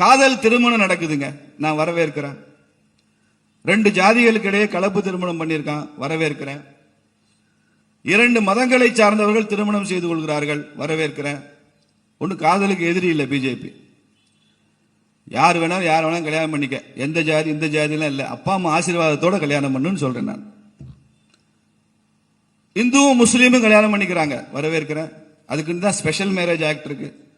காதல் திருமணம் நடக்குதுங்க. நான் வரவேற்கிறேன். ரெண்டு ஜாதிகளுக்கு இடையே கலப்பு திருமணம் பண்ணியிருக்கான். வரவேற்கிறேன். இரண்டு மதங்களை சார்ந்தவர்கள் திருமணம் செய்து கொள்கிறார்கள். வரவேற்கிறேன். ஒன்று காதலுக்கு எதிரி இல்லை பிஜேபி. யார் வேணாலும் யார் வேணாலும் கல்யாணம் பண்ணிக்க. எந்த ஜாதி இந்த ஜாதிலாம் இல்லை. அப்பா அம்மா ஆசீர்வாதத்தோட கல்யாணம் பண்ணுன்னு சொல்றேன் நான். இந்துவும் முஸ்லீமும் கல்யாணம் பண்ணிக்கிறாங்க. வரவேற்கிறேன். அதுக்குன்னு தான் ஸ்பெஷல் மேரேஜ் ஆக்ட் இருக்கு.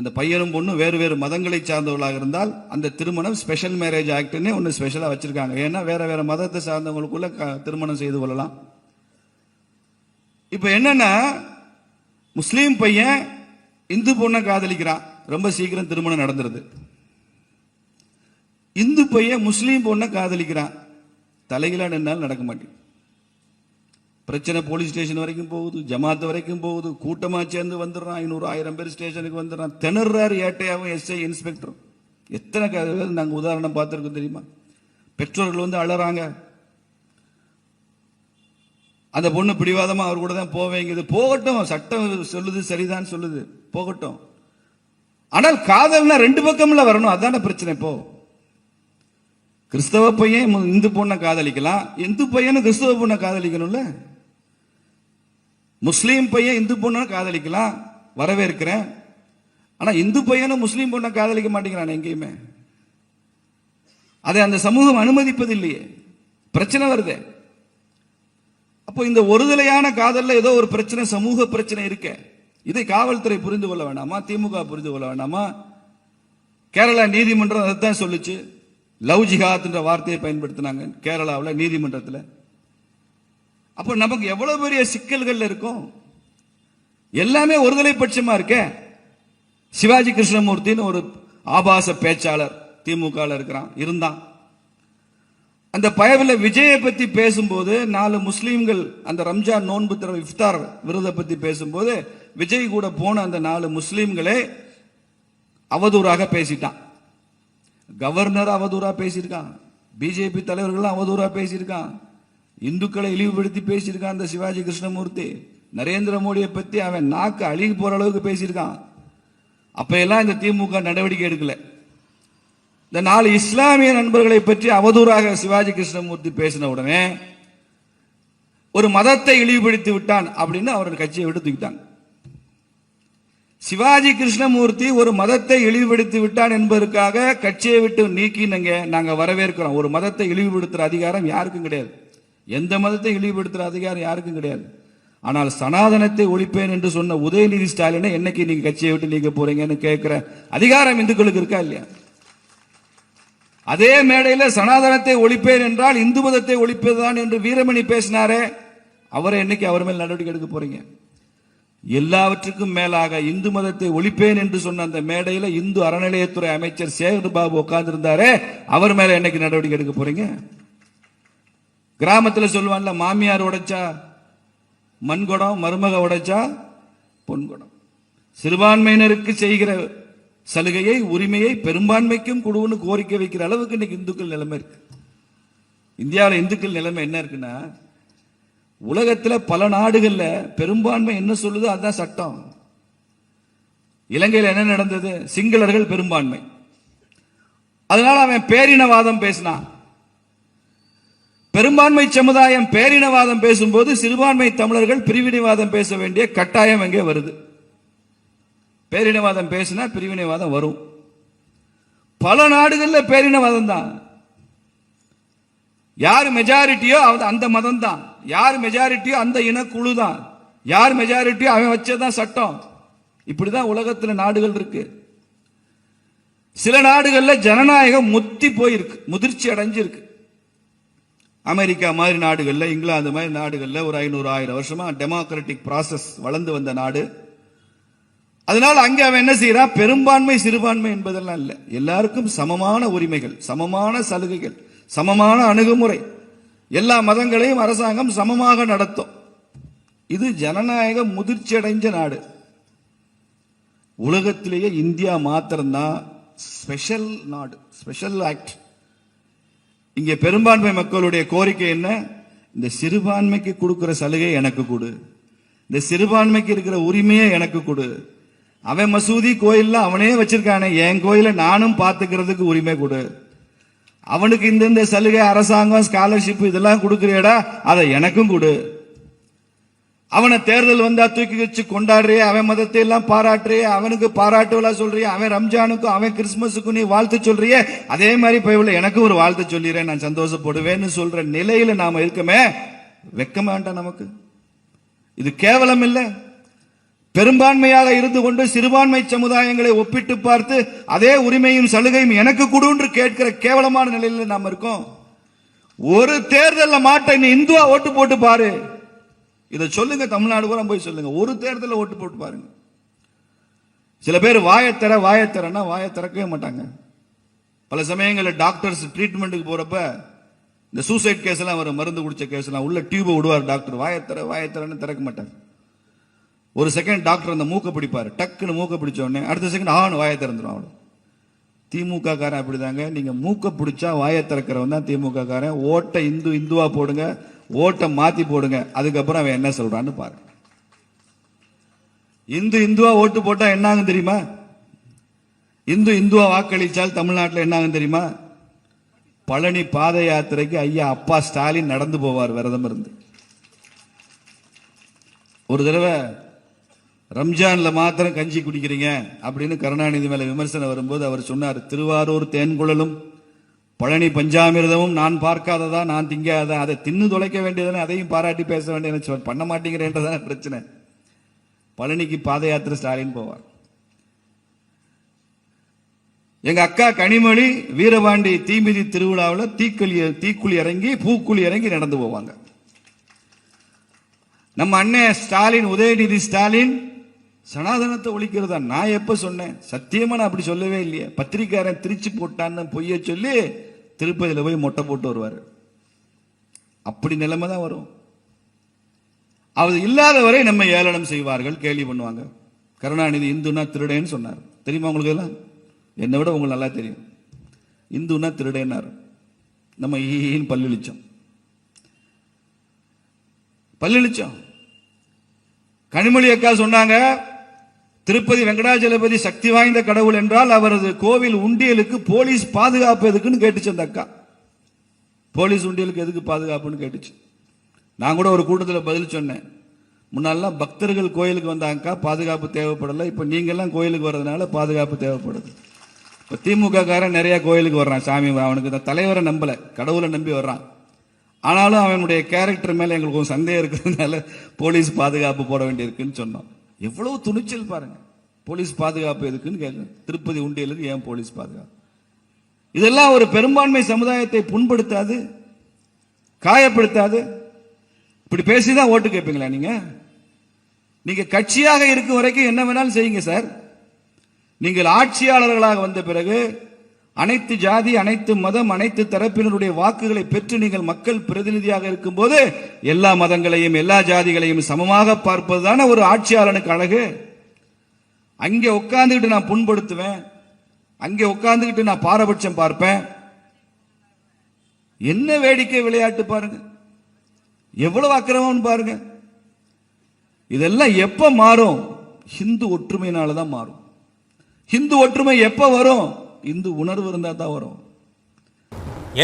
அந்த பையனும் பொண்ணும் வேறு வேறு மதங்களை சார்ந்தவர்களாக இருந்தால் அந்த திருமணம் ஸ்பெஷல் மேரேஜ் ஆக்ட்னே ஒன்று ஸ்பெஷலாக வச்சிருக்காங்க. ஏன்னா வேறு வேறு மதத்தை சார்ந்தவங்களுக்குள்ள க- திருமணம் செய்து கொள்ளலாம். இப்போ என்னன்னா முஸ்லீம் பையன் இந்து பொண்ணை காதலிக்கிறான். ரொம்ப சீக்கிரம் திருமணம் நடந்துருது. இந்து பையன் முஸ்லீம் பொண்ணை காதலிக்கிறான். தலைகளாக நின்னாலும் நடக்க மாட்டேன் பிரச்சனை போலீஸ் ஸ்டேஷன் வரைக்கும் போகுது ஜமாத் வரைக்கும் போகுது. கூட்டமாக சேர்ந்து வந்துடுறான் ஐநூறு ஆயிரம் பேர் ஸ்டேஷனுக்கு வந்துடுறான். திணறாரு ஏட்டையாகவும் எஸ்ஐ இன்ஸ்பெக்டரும். எத்தனை கதை நாங்கள் உதாரணம் பார்த்துருக்கோம் தெரியுமா? பெற்றோர்கள் வந்து அழறாங்க அந்த பொண்ணு பிடிவாதமா அவர் கூட தான் போவேங்குது போகட்டும் சட்டம் சொல்லுது சரிதான் சொல்லுது. போகட்டும். ஆனால் காதல்னா ரெண்டு பக்கம்ல வரணும். அதான பிரச்சனை இப்போ. கிறிஸ்தவ பையன் இந்து பொண்ணை காதலிக்கலாம். இந்து பையனும் கிறிஸ்தவ பொண்ணை காதலிக்கணும்ல. முஸ்லீம் பையன் இந்து பொண்ணை காதலிக்கலாம் வரவேற்கிறேன். ஆனா இந்து பையனும் முஸ்லீம் பொண்ணை காதலிக்க மாட்டேங்கிறான் எங்கேயுமே. அதை அந்த சமூகம் அனுமதிப்பது இல்லையே பிரச்சனை வருதே. அப்போ இந்த ஒருதலையான காதலில் ஏதோ ஒரு பிரச்சனை சமூக பிரச்சனை இருக்கே. இதை காவல்துறை புரிந்து கொள்ள வேண்டாமா? திமுக புரிந்து கொள்ள வேண்டாமா? கேரளா நீதிமன்றம் அதைத்தான் சொல்லுச்சு. லவ் ஜிஹாத்ன்ற வார்த்தையை பயன்படுத்தினாங்க. கேரளாவில் நீதிமன்றத்தில். அப்போ நமக்கு எவ்வளவு பெரிய சிக்கல்கள் இருக்கும்? எல்லாமே ஒருதலை பட்சமா இருக்கே. சிவாஜி கிருஷ்ணமூர்த்தின்னு ஒரு ஆபாச பேச்சாளர் திமுக இருக்கிறான் இருந்தான். அந்த பயவில் விஜயை பத்தி பேசும்போது நாலு முஸ்லீம்கள் அந்த ரம்ஜான் நோன்பு திற இஃப்தார் விருதை பத்தி பேசும்போது விஜய் கூட போன அந்த நாலு முஸ்லீம்களே அவதூறாக பேசிட்டான். கவர்னர் அவதூறா பேசியிருக்கான். பிஜேபி தலைவர்கள் அவதூறா பேசியிருக்கான். இந்துக்களை இழிவுபடுத்தி பேசியிருக்கான் அந்த சிவாஜி கிருஷ்ணமூர்த்தி. நரேந்திர மோடியை பத்தி அவன் நாக்கு அழுகி போற அளவுக்கு பேசியிருக்கான். அப்போ எல்லாம் இந்த திமுக நடவடிக்கை எடுக்கல. இந்த நாலு இஸ்லாமிய நண்பர்களை பற்றி அவதூறாக சிவாஜி கிருஷ்ணமூர்த்தி பேசின உடனே ஒரு மதத்தை இழிவுபடுத்தி விட்டான் அப்படின்னு அவர் கட்சியை விட்டு தூக்கிட்டாங்க. சிவாஜி கிருஷ்ணமூர்த்தி ஒரு மதத்தை இழிவுபடுத்தி விட்டான் என்பதற்காக கட்சியை விட்டு நீக்கினங்க நாங்க வரவேற்கிறோம். ஒரு மதத்தை இழிவுபடுத்துற அதிகாரம் யாருக்கும் கிடையாது. எந்த மதத்தை இழிவுபடுத்துற அதிகாரம் யாருக்கும் கிடையாது. ஆனால் சனாதனத்தை ஒழிப்பேன் என்று சொன்ன உதயநிதி ஸ்டாலினை என்னைக்கு நீங்க கட்சியை விட்டு நீங்க போறீங்கன்னு கேட்கிற அதிகாரம் இந்துக்களுக்கு இருக்கா இல்லையா? அதே மேடையில் சனாதனத்தை ஒழிப்பேன் என்றால் இந்து மதத்தை ஒழிப்பதுதான் என்று வீரமணி பேசினாரே. அவரை என்னைக்கு அவர் மேல் நடவடிக்கை எடுக்க போறீங்க? எல்லாவற்றுக்கும் மேலாக இந்து மதத்தை ஒழிப்பேன் என்று சொன்ன அந்த மேடையில் இந்து அறநிலையத்துறை அமைச்சர் சேகர் பாபு உட்கார்ந்திருந்தாரே. அவர் மேல என்னைக்கு நடவடிக்கை எடுக்க போறீங்க? கிராமத்தில் சொல்லுவான்ல மாமியார் உடைச்சா மண்குடம் மருமக உடைச்சா பொன்குடம். சிறுபான்மையினருக்கு செய்கிற சலுகையை உரிமையை பெரும்பான்மைக்கும் கொடுன்னு கோரிக்கை வைக்கிற அளவுக்கு இன்னைக்கு இந்துக்கள் நிலைமை இருக்கு. இந்தியாவில் இந்துக்கள் நிலைமை என்ன இருக்குன்னா உலகத்தில் பல நாடுகளில் பெரும்பான்மை என்ன சொல்லுதோ அதுதான் சட்டம். இலங்கையில் என்ன நடந்தது? சிங்களர்கள் பெரும்பான்மை. அதனால அவன் பேரினவாதம் பேசினான். பெரும்பான்மை சமுதாயம் பேரினவாதம் பேசும்போது சிறுபான்மை தமிழர்கள் பிரிவினைவாதம் பேச வேண்டிய கட்டாயம் எங்கே வருது? பேரினவாதம் பேசினா பிரிவினைவாதம் வரும். பல நாடுகளில் பேரினவாதம் தான். யார் மெஜாரிட்டியோ அந்த மதம் தான் யார் மெஜாரிட்டியோ அந்த இனக்குழு தான் யார் மெஜாரிட்டியோ அவன் வச்சதான் சட்டம். இப்படிதான் உலகத்தில் நாடுகள் இருக்கு. சில நாடுகளில் ஜனநாயகம் முத்தி போயிருக்கு முதிர்ச்சி அடைஞ்சிருக்கு. அமெரிக்கா மாதிரி நாடுகளில் இங்கிலாந்து மாதிரி நாடுகளில் ஒரு ஐநூறு ஆயிரம் வருஷமா டெமோக்ராட்டிக் ப்ராசஸ் வளர்ந்து வந்த நாடு. அதனால அங்கே அவன் என்ன செய்யறான் பெரும்பான்மை சிறுபான்மை என்பதெல்லாம் இல்லை. எல்லாருக்கும் சமமான உரிமைகள் சமமான சலுகைகள் சமமான அணுகுமுறை. எல்லா மதங்களையும் அரசாங்கம் சமமாக நடத்தும். இது ஜனநாயக முதிர்ச்சியடைஞ்ச நாடு. உலகத்திலேயே இந்தியா மாத்திரம்தான் ஸ்பெஷல் நாடு ஸ்பெஷல் ஆக்ட் இங்கே பெரும்பான்மை மக்களுடைய கோரிக்கை என்ன? இந்த சிறுபான்மைக்கு கொடுக்குற சலுகை எனக்கு கொடு. இந்த சிறுபான்மைக்கு இருக்கிற உரிமையை எனக்கு கொடு. அவன் மசூதி கோயில்ல அவனே வச்சிருக்கானே. என் கோயில நானும் பார்த்துக்கிறதுக்கு உரிமை கொடு. அவனுக்கு இந்த இந்த சலுகை அரசாங்கம் ஸ்காலர்ஷிப் இதெல்லாம் கொடுக்குறியடா அதை எனக்கும் கொடு. அவனை தேர்தல் வந்தா தூக்கி வச்சு கொண்டாடுறிய அவன் மதத்தை எல்லாம் பாராட்டுறிய அவனுக்கு பாராட்டு விழா சொல்றிய அவன் ரம்ஜானுக்கும் அவன் கிறிஸ்துமஸுக்கும் நீ வாழ்த்து சொல்றிய. அதே மாதிரி பயவில் எனக்கும் ஒரு வாழ்த்து சொல்லிடுறேன் நான் சந்தோஷப்படுவேன்னு சொல்ற நிலையில நாம இருக்கமே. வெக்கமா வேண்டாம் நமக்கு. இது கேவலம் இல்லை. பெரும்பான்மையாக இருந்து கொண்டு சிறுபான்மை சமுதாயங்களை ஒப்பிட்டு பார்த்து அதே உரிமையும் சலுகையும் எனக்கு கொடுன்று கேட்கிற கேவலமான நிலையில நாம் இருக்கோம். ஒரு தேர்தலில் மாட்ட நீ இந்துவா ஓட்டு போட்டு பாரு. இதை சொல்லுங்க தமிழ்நாடு பூரா போய் சொல்லுங்க. ஒரு தேர்தலில் ஓட்டு போட்டு பாருங்க. சில பேர் வாயத்தர வாயத்தரன்னா வாயை திறக்கவே மாட்டாங்க. பல சமயங்களில் டாக்டர்ஸ் ட்ரீட்மெண்ட்டுக்கு போறப்ப இந்த சூசைட் கேஸ் எல்லாம் வரும் மருந்து குடிச்ச கேஸ் எல்லாம் உள்ள டியூபை விடுவார் டாக்டர். வாயத்தர வாயத்தரன்னு திறக்க மாட்டாங்க ஒரு செகண்ட் டாக்டர் அந்த மூக்கை பிடிப்பார். டக்குன்னு மூக்கை பிடிச்ச உடனே அடுத்த செகண்ட் ஆண் வாயை திறந்துடும் அவ்வளோ திமுக காரன் அப்படிதாங்க. நீங்க மூக்கை பிடிச்சா வாயை திறக்கிறவன் தான் திமுக காரன் ஓட்டை இந்து இந்துவா போடுங்க. ஓட்டை மாத்தி போடுங்க. அதுக்கப்புறம் அவன் என்ன சொல்றான்னு பாருங்க. இந்து இந்துவா ஓட்டு போட்டா என்ன ஆகும் தெரியுமா? இந்து இந்துவா வாக்களித்தால் தமிழ்நாட்டில் என்ன ஆகும் தெரியுமா? பழனி பாத யாத்திரைக்கு ஐயா அப்பா ஸ்டாலின் நடந்து போவார் விரதம் இருந்து. ஒரு தடவை ரம்ஜான்ல மாத்திரம் கஞ்சி குடிக்கிறீங்க அப்படின்னு கருணாநிதி மேல விமர்சனம் வரும்போது அவர் சொன்னார் திருவாரூர் தேன்குழலும் பழனி பஞ்சாமிர்தமும் நான் பார்க்காததா நான் திங்காததா அதை தின்னு தொலைக்க வேண்டியதானே அதையும் பாராட்டி பேச வேண்டியது பண்ண மாட்டேங்கிறேன்றதான பிரச்சனை. பழனிக்கு பாத யாத்திரை ஸ்டாலின் போவார். எங்க அக்கா கனிமொழி வீரபாண்டி தீமிதி திருவிழாவில் தீக்குழி தீக்குழி இறங்கி பூக்குழி இறங்கி நடந்து போவாங்க. நம்ம அண்ணன் ஸ்டாலின் உதயநிதி ஸ்டாலின் சனாதனத்தை ஒழிக்கிறதா நான் எப்ப சொன்னேன்? சத்தியமா நான் அப்படி சொல்லவே இல்லையே. பத்திரிக்காரன் திருச்சி போட்டான்னு பொய்ய சொல்லி திருப்பதியில் போய் மொட்டை போட்டு வருவார். அப்படி நிலைமை தான் வரும். அது இல்லாதவரை நம்ம ஏளனம் செய்வார்கள் கேள்வி பண்ணுவாங்க. கருணாநிதி இந்துனா திருடேன்னு சொன்னார். தெரியுமா உங்களுக்கு எல்லாம் என்னை விட உங்களுக்கு நல்லா தெரியும். இந்துனா திருடேன்னார். நம்ம ஈன்னு பல்லிழிச்சோம். பல்லிழிச்சோம். கனிமொழி அக்கா சொன்னாங்க திருப்பதி வெங்கடாஜலபதி சக்தி வாய்ந்த கடவுள் என்றால் அவரது கோவில் உண்டியலுக்கு போலீஸ் பாதுகாப்பு எதுக்குன்னு கேட்டுச்சு அந்த அக்கா. போலீஸ் உண்டியலுக்கு எதுக்கு பாதுகாப்புன்னு கேட்டுச்சு. நான் கூட ஒரு கூட்டத்தில் பதில் சொன்னேன். முன்னாலாம் பக்தர்கள் கோயிலுக்கு வந்தாங்கக்கா பாதுகாப்பு தேவைப்படலை. இப்போ நீங்கெல்லாம் கோயிலுக்கு வர்றதுனால பாதுகாப்பு தேவைப்படுது. இப்போ திமுக காரன் நிறையா கோயிலுக்கு வர்றான் சாமி. அவனுக்கு இந்த தலைவரை நம்பலை கடவுளை நம்பி வர்றான். ஆனாலும் அவனுடைய கேரக்டர் மேலே எங்களுக்கு சந்தேகம் இருக்கிறதுனால போலீஸ் பாதுகாப்பு போட வேண்டியிருக்குன்னு சொன்னோம். எவ்வளவு துணிச்சல் பாருங்க. போலீஸ் பாதுகாப்பு எதுக்குன்னு கேட்குறேன் திருப்பதி உண்டியலுக்கு ஏன் போலீஸ் பாதுகாப்பு? இதெல்லாம் ஒரு பெரும்பான்மை சமுதாயத்தை புண்படுத்தாது காயப்படுத்தாது. இப்படி பேசிதான் ஓட்டு கேட்பீங்களா நீங்க? நீங்க கட்சியாக இருக்கும் வரைக்கும் என்ன வேணாலும் செய்யுங்க சார். நீங்கள் ஆட்சியாளர்களாக வந்த பிறகு அனைத்து ஜாதி அனைத்து மதம் அனைத்து தரப்பினருடைய வாக்குகளை பெற்று நீங்கள் மக்கள் பிரதிநிதியாக இருக்கும்போது எல்லா மதங்களையும் எல்லா ஜாதிகளையும் சமமாக பார்ப்பதுதான ஒரு ஆட்சியாளனுக்கு அழகு. அங்கே உட்கார்ந்துக்கிட்டு நான் புண்படுத்துவேன். அங்கே உட்கார்ந்துக்கிட்டு நான் பாரபட்சம் பார்ப்பேன். என்ன வேடிக்கை விளையாட்டு பாருங்க. எவ்வளவு அக்கிரமம்னு பாருங்க. இதெல்லாம் எப்ப மாறும்? ஹிந்து ஒற்றுமையினால தான் மாறும். ஹிந்து ஒற்றுமை எப்ப வரும்? இந்து உணர்வு இருந்தால் தான் வரும்.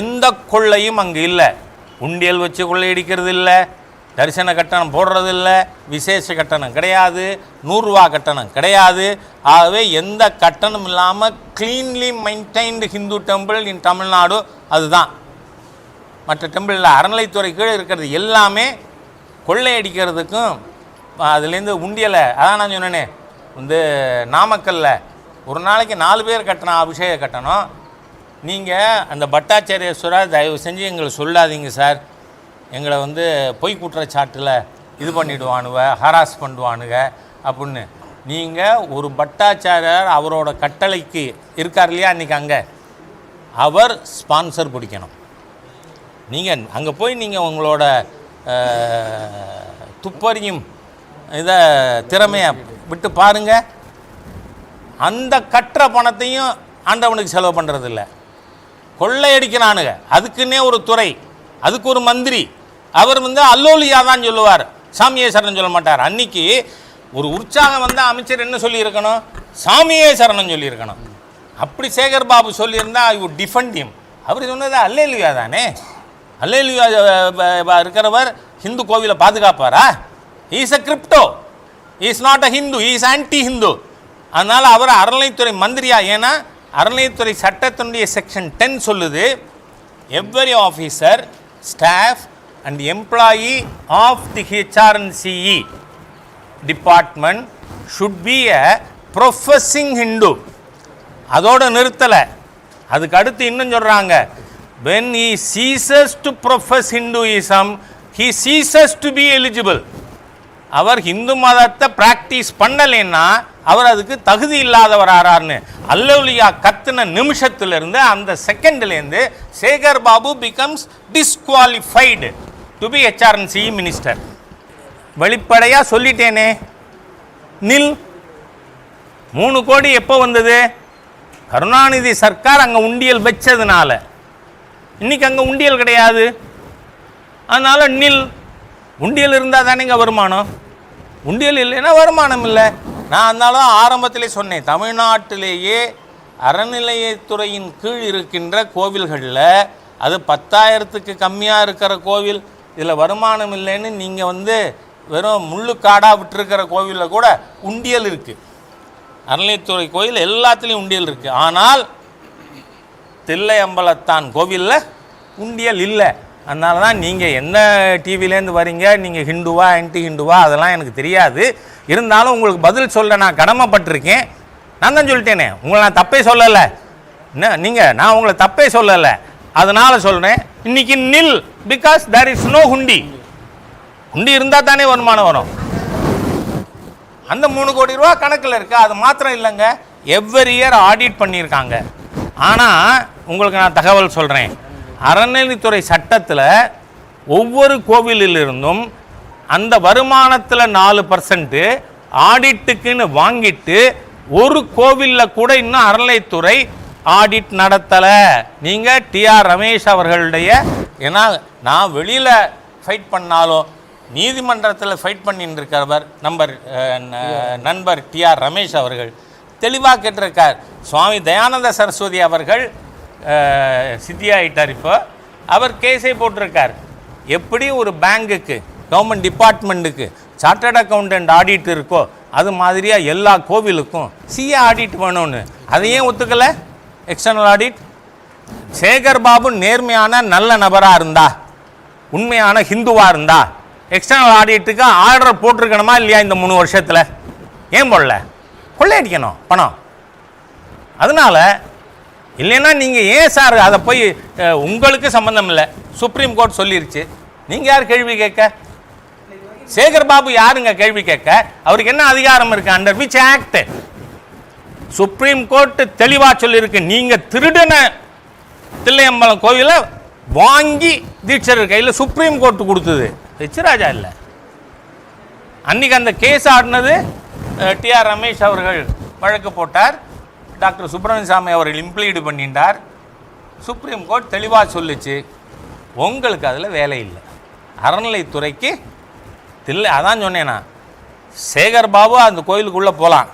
எந்த கொள்ளையும் அங்கே இல்லை. உண்டியல் வச்சு கொள்ளையடிக்கிறது இல்லை. தரிசன கட்டணம் போடுறது இல்லை. விசேஷ கட்டணம் கிடையாது. நூறுரூவா கட்டணம் கிடையாது. ஆகவே எந்த கட்டணம் இல்லாமல் cleanly maintained Hindu temple in Tamil Nadu அதுதான். மற்ற டெம்பிளில் அறநிலைத்துறை கீழே இருக்கிறது எல்லாமே கொள்ளையடிக்கிறதுக்கும் அதுலேருந்து உண்டியலை அதான் நான் சொன்னேனே வந்து நாமக்கல்லில் ஒரு நாளைக்கு நாலு பேர் கட்டணும் அபிஷேக கட்டணம். நீங்கள் அந்த பட்டாச்சாரியஸ்வரர் தயவு செஞ்சு எங்களை சொல்லாதீங்க சார். எங்களை வந்து பொய் குற்றச்சாட்டில் இது பண்ணிடுவானுவ ஹராஸ் பண்ணுவானுங்க அப்படின்னு. நீங்கள் ஒரு பட்டாச்சாரியார் அவரோட கட்டளைக்கு இருக்கார் இல்லையா அன்றைக்கி அங்கே? அவர் ஸ்பான்சர் பிடிக்கணும். நீங்கள் அங்கே போய் நீங்கள் உங்களோட துப்பறியும் இதை திறமையை விட்டு பாருங்கள் அந்த கட்டுற பணத்தையும் ஆண்டவனுக்கு செலவு பண்ணுறதில்ல கொள்ளையடிக்கிறானுங்க. அதுக்குன்னே ஒரு துறை அதுக்கு ஒரு மந்திரி. அவர் வந்து அல்லோலியா தான் சொல்லுவார். சாமியேஸ்வரன் சொல்ல மாட்டார். அன்னைக்கு ஒரு உற்சாகம் வந்தால் அமைச்சர் என்ன சொல்லியிருக்கணும்? சாமியே சரணம் சொல்லியிருக்கணும். அப்படி சேகர் பாபு சொல்லியிருந்தா ஐ உட் டிஃபெண்ட் him. அவர் சொன்னது அல்லேலுயா தானே? அல்லேலுயா இருக்கிறவர் ஹிந்து கோவிலை பாதுகாப்பாரா? Is a crypto is not a Hindu is anti Hindu அதனால் அவர் அறநிலைத்துறை மந்திரியா? ஏன்னா அறநிலைத்துறை சட்டத்தினுடைய செக்ஷன் டென் சொல்லுது every officer staff and employee of the HRNCE department should be a professing Hindu அதோடு நிறுத்தலை. அதுக்கு அடுத்து இன்னும் சொல்கிறாங்க when he ceases to profess Hinduism he ceases to be eligible அவர் ஹிந்து மதத்தை பிராக்டிஸ் பண்ணலைன்னா அவர் அதுக்கு தகுதி இல்லாதவராறார்னு அல்லவுலியா கத்துன நிமிஷத்திலிருந்து அந்த செகண்ட்லேருந்து Sekar Babu becomes disqualified to be HRNC minister வெளிப்படையாக சொல்லிட்டேனே. நில். மூணு கோடி எப்போ வந்தது? கருணாநிதி சர்க்கார் அங்கே உண்டியல் வச்சதுனால. இன்னைக்கு அங்கே உண்டியல் கிடையாது. அதனால் நில். உண்டியல் இருந்தால் தானேங்க வருமானம்? உண்டியல் இல்லைன்னா வருமானம் இல்லை. நான் அதனால ஆரம்பத்திலே சொன்னேன் தமிழ்நாட்டிலேயே அறநிலையத்துறையின் கீழ் இருக்கின்ற கோவில்களில் அது பத்தாயிரத்துக்கு கம்மியாக இருக்கிற கோவில் இதில் வருமானம் இல்லைன்னு நீங்கள் வந்து வெறும் முள்ளுக்காடாக விட்டுருக்கிற கோவிலில் கூட உண்டியல் இருக்குது அறநிலையத்துறை கோயில் எல்லாத்துலேயும் உண்டியல் இருக்குது ஆனால் தில்லையம்பலத்தான் கோவிலில் உண்டியல் இல்லை. அதனால தான் நீங்கள் என்ன டிவிலேருந்து வரீங்க? நீங்கள் ஹிந்துவா ஆன்டி ஹிந்துவா? அதெல்லாம் எனக்கு தெரியாது. இருந்தாலும் உங்களுக்கு பதில் சொல்ல நான் கடமைப்பட்டிருக்கேன். நான் தான் சொல்லிட்டேனே. உங்களை நான் தப்பே சொல்லலை. என்ன நீங்கள் நான் உங்களை தப்பே சொல்லலை. அதனால் சொல்கிறேன் இன்னைக்கு நில் because there is no hundi hundi இருந்தால் தானே வருமானம் வரும். அந்த மூணு கோடி ரூபா கணக்கில் இருக்கு? அது மாத்திரம் இல்லைங்க. எவ்வரி இயர் ஆடிட் பண்ணியிருக்காங்க. ஆனால் உங்களுக்கு நான் தகவல் சொல்கிறேன் அறநிலைத்துறை சட்டத்தில் ஒவ்வொரு கோவிலிலிருந்தும் அந்த வருமானத்தில் நாலு பர்சன்ட்டு ஆடிட்டுக்குன்னு வாங்கிட்டு ஒரு கோவிலில் கூட இன்னும் அறநிலைத்துறை ஆடிட் நடத்தலை. நீங்கள் டிஆர் ரமேஷ் அவர்களுடைய ஏன்னா நான் வெளியில் ஃபைட் பண்ணாலும் நீதிமன்றத்தில் ஃபைட் பண்ணிட்டு இருக்கிறவர் நம்பர் ந- நண்பர் டிஆர் ரமேஷ் அவர்கள் தெளிவாக கேட்டிருக்கார். சுவாமி தயானந்த சரஸ்வதி அவர்கள் சித்தியாயிட்டார் இப்போ. அவர் கேஸே போட்டிருக்கார். எப்படி ஒரு பேங்குக்கு கவர்மெண்ட் டிபார்ட்மெண்ட்டுக்கு சார்ட்டர்ட் அக்கௌண்டன்ட் ஆடிட் இருக்கோ அது மாதிரியாக எல்லா கோவிலுக்கும் சிஏ ஆடிட் வேணும்னு. அதை ஒத்துக்கலை? எக்ஸ்டர்னல் ஆடிட் சேகர் பாபு நேர்மையான நல்ல நபராக இருந்தா? உண்மையான ஹிந்துவாக இருந்தா? எக்ஸ்டர்னல் ஆடிட்டுக்கு ஆர்டர் போட்டிருக்கணுமா இல்லையா இந்த மூணு வருஷத்தில்? ஏன் போடல? கொள்ளையடிக்கணும் பணம். அதனால இல்லைன்னா நீங்கள் ஏன் சார் அதை போய் உங்களுக்கு சம்மந்தம் இல்லை? சுப்ரீம் கோர்ட் சொல்லிருச்சு. நீங்கள் யார் கேள்வி கேட்க? சேகர் பாபு யாருங்க கேள்வி கேட்க? அவருக்கு என்ன அதிகாரம் இருக்கு? Under which act supreme court தெளிவா சொல்லியிருக்கு நீங்க திருடன தில்லையம்பலம் கோவிலை வாங்கி தீட்சரர் கையில் சுப்ரீம் கோர்ட் கொடுத்தது. ரிச்சராஜா இல்லை. அன்னைக்கு அந்த கேஸ் ஆடினது டிஆர் ரமேஷ் அவர்கள் வழக்கு போட்டார். டாக்டர் சுப்பிரமணிய சாமி அவர்கள் இம்ப்ளீடு பண்ணிட்டார். சுப்ரீம் கோர்ட் தெளிவாக சொல்லுச்சு. உங்களுக்கு அதில் வேலை இல்லை. அறநிலைத்துறைக்கு தில்லை அதான் சொன்னேன்னா சேகர் பாபு அந்த கோயிலுக்குள்ளே போகலாம்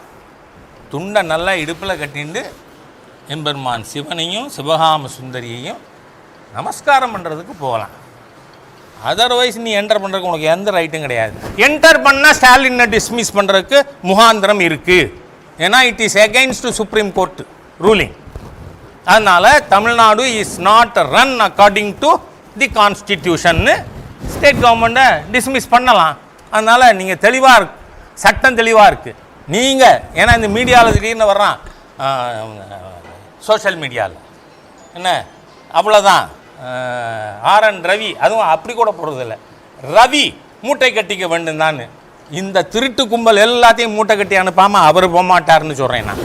துண்டை நல்லா இடுப்பில் கட்டிண்டு எம்பெருமான் சிவனையும் சிவகாம சுந்தரியையும் நமஸ்காரம் பண்ணுறதுக்கு போகலாம். அதர்வைஸ் நீ என்டர் பண்ணுறதுக்கு உனக்கு எந்த ரைட்டும் கிடையாது. என்டர் பண்ணால் ஸ்டாலினை டிஸ்மிஸ் பண்ணுறதுக்கு முகாந்திரம் இருக்குது ஏன்னா it is against supreme court ruling அதனால் Tamil Nadu is not run according to the கான்ஸ்டிடியூஷன்னு state கவர்மெண்ட்டை டிஸ்மிஸ் பண்ணலாம். அதனால் நீங்கள் தெளிவாக இருக்கு சட்டம் தெளிவாக இருக்குது நீங்கள் ஏன்னா இந்த மீடியாவில் திடீர்னு வர்றான் சோஷியல் மீடியாவில் என்ன? அவ்வளோதான் ஆர்என் ரவி அதுவும் அப்படி கூட போகிறதில்ல ரவி மூட்டை கட்டிக்க வேண்டும் இந்த திருட்டு கும்பல் எல்லாத்தையும் மூட்டை கட்டி அனுப்பாமல் அவர் போகமாட்டார்னு சொல்கிறேன் நான்.